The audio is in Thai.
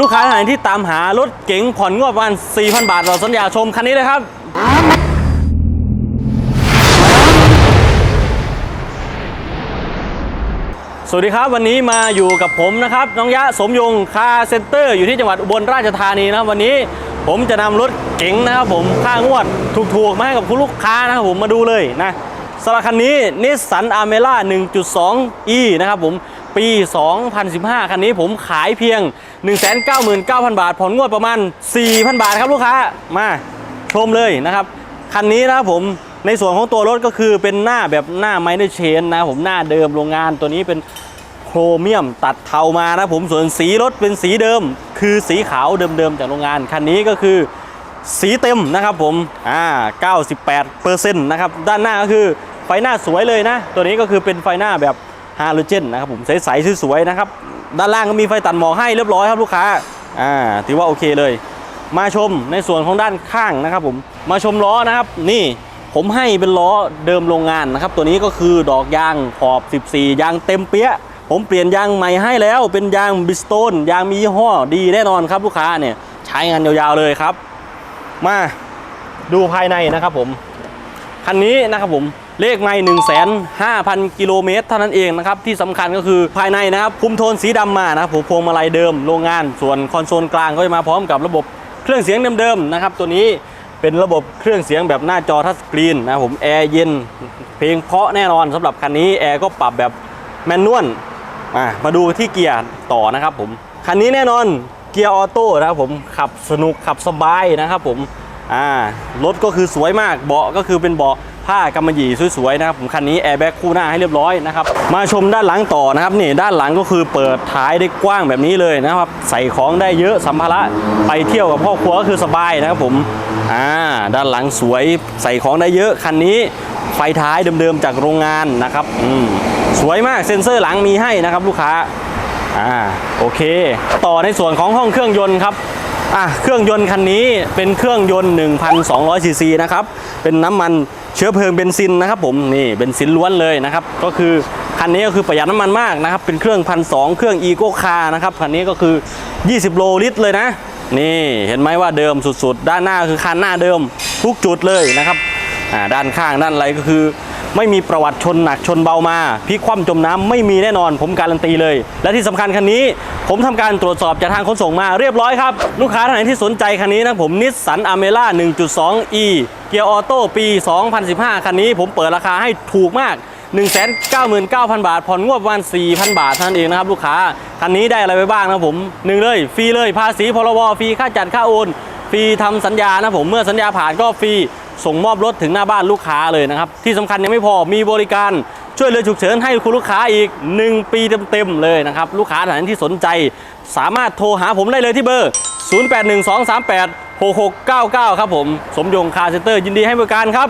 ลูกค้าท่านไหนที่ตามหารถเก๋งผ่อนงวดประมาณ4,000 บาทเราสัญญาชมคันนี้เลยครับ สวัสดีครับวันนี้มาอยู่กับผมนะครับ น้องยะสมยงคาร์เซ็นเตอร์ อยู่ที่จังหวัดอุบลราชธานีนะครับวันนี้ผมจะนำรถเก๋งนะครับผมค่างวดถูกๆ มาให้กับคุณลูกค้านะครับผมมาดูเลยนะสำหรับคันนี้นิสสันอาร์เมล่า 1.2e นะครับผม ปี 2015 คันนี้ผมขายเพียง 199,000 บาท ผ่อนงวดประมาณ 4,000 บาทครับลูกค้า มาชมเลยนะครับ คันนี้นะครับผมในส่วนของตัวรถก็คือเป็นหน้าแบบหน้าไมเนอร์เชนนะผมหน้าเดิมโรงงานตัวนี้เป็นโครเมียมตัดเทามานะผมส่วนสีรถเป็นสีเดิม คือสีขาวเดิมๆจากโรงงาน คันนี้ก็คือสีเต็มนะครับผมอ่า98%นะครับด้านหน้าก็คือไฟหน้าสวยเลยนะ ตัวนี้ก็คือเป็นไฟหน้าแบบ ฮาโลเจนนะครับผมใสๆสวยๆนะครับด้านล่างก็มีไฟตัดหมอกให้เรียบร้อยครับลูกค้าอ่าถือว่าโอเคเลย มาชมในส่วนของด้านข้างนะครับผมมาชมล้อนะครับ นี่ผมให้เป็นล้อเดิมโรงงานนะครับ ตัวนี้ก็คือดอกยางขอบ 14 ยางเต็มเปี้ย ผมเปลี่ยนยางใหม่ให้แล้ว เป็นยางบิสโตนยางมียี่ห้อดีแน่นอนครับลูกค้าเนี่ยใช้งานยาวๆเลยครับ มาดูภายในนะครับผมคันนี้นะครับผม เลขไม่1 5 0 0 0 กิโลเมตรเท่านั้นเองนะครับ ที่สำคัญก็คือภายในนะครับคุมโทนสีดำมานะครับผมพวงมาลัยเดิมโรงงาน ส่วนคอนโซลกลางก็จะมาพร้อมกับระบบเครื่องเสียงเดิมๆนะครับ ตัวนี้เป็นระบบเครื่องเสียงแบบหน้าจอทัชสกรีนนะผมแอร์เย็น เพลงเพราะแน่นอนสำหรับคันนี้แอร์ก็ปรับแบบแมนนวลอะมาดูที่เกียร์ต่อนะครับผมคันนี้แน่นอนเกียร์ออโต้นะครับผมขับสนุกขับสบายนะครับผมอ่ารถก็คือสวยมากเบาะก็คือเป็นเบาะ ผ้ากำมะหยี่สวยๆนะครับผมคันนี้แอร์แบ็กคู่หน้าให้เรียบร้อยนะครับมาชมด้านหลังต่อนะครับนี่ด้านหลังก็คือเปิดท้ายได้กว้างแบบนี้เลยนะครับใส่ของได้เยอะสัมภาระไปเที่ยวกับครอบครัวก็คือสบายนะครับผมอ่าด้านหลังสวยใส่ของได้เยอะคันนี้ไฟท้ายเดิมๆจากโรงงานนะครับอืมสวยมากเซ็นเซอร์หลังมีให้นะครับลูกค้าอ่าโอเค ต่อในส่วนของห้องเครื่องยนต์ครับอะเครื่องยนต์คันนี้เป็นเครื่องยนต์ 1,200ซีซีนะครับ เป็นน้ำมัน เชื้อเพลิงเบนซินนะครับผมนี่เบนซินล้วนเลยนะครับก็คือคันนี้ก็คือประหยัดน้ำมันมากนะครับเป็นเครื่องพันสเครื่องอีโกคาร์นะครับคันนี้ก็คือ 20 โลลิตรเลยนะ นี่เห็นไหมว่าเดิมสุดๆ ด้านหน้าคือคันหน้าเดิมทุกจุดเลยนะครับด้านข้างด้านอะไรก็คือ ไม่มีประวัติชนหนักชนเบามาพลิกคว่ำจมน้ำไม่มีแน่นอนผมการันตีเลย และที่สำคัญคันนี้ ผมทำการตรวจสอบจากทางขนส่งมาเรียบร้อยครับ ลูกค้าท่านไหนที่สนใจคันนี้นะผมนิสสันอเมร่า 1.2e เกียร์ออโต้ปี 2015 คันนี้ ผมเปิดราคาให้ถูกมาก 199,000 บาท ผ่อนงวดประมาณ 4,000 บาทเท่านั้นเองนะครับลูกค้า คันนี้ได้อะไรไปบ้างนะผมหนึ่งเลย ฟรีเลยภาษีพรบฟรีค่าจัดค่าโอน ฟรีทำสัญญานะผมเมื่อสัญญาผ่านก็ฟรีส่งมอบรถถึงหน้าบ้านลูกค้าเลยนะครับ ที่สำคัญยังไม่พอมีบริการช่วยเหลือฉุกเฉินให้คุณลูกค้าอีก 1 ปีเต็มๆเลยนะครับ ลูกค้าท่านที่สนใจ สามารถโทรหาผมได้เลยที่เบอร์ 0812386699 ครับผม สมยงคาเซ็นเตอร์ยินดีให้บริการครับ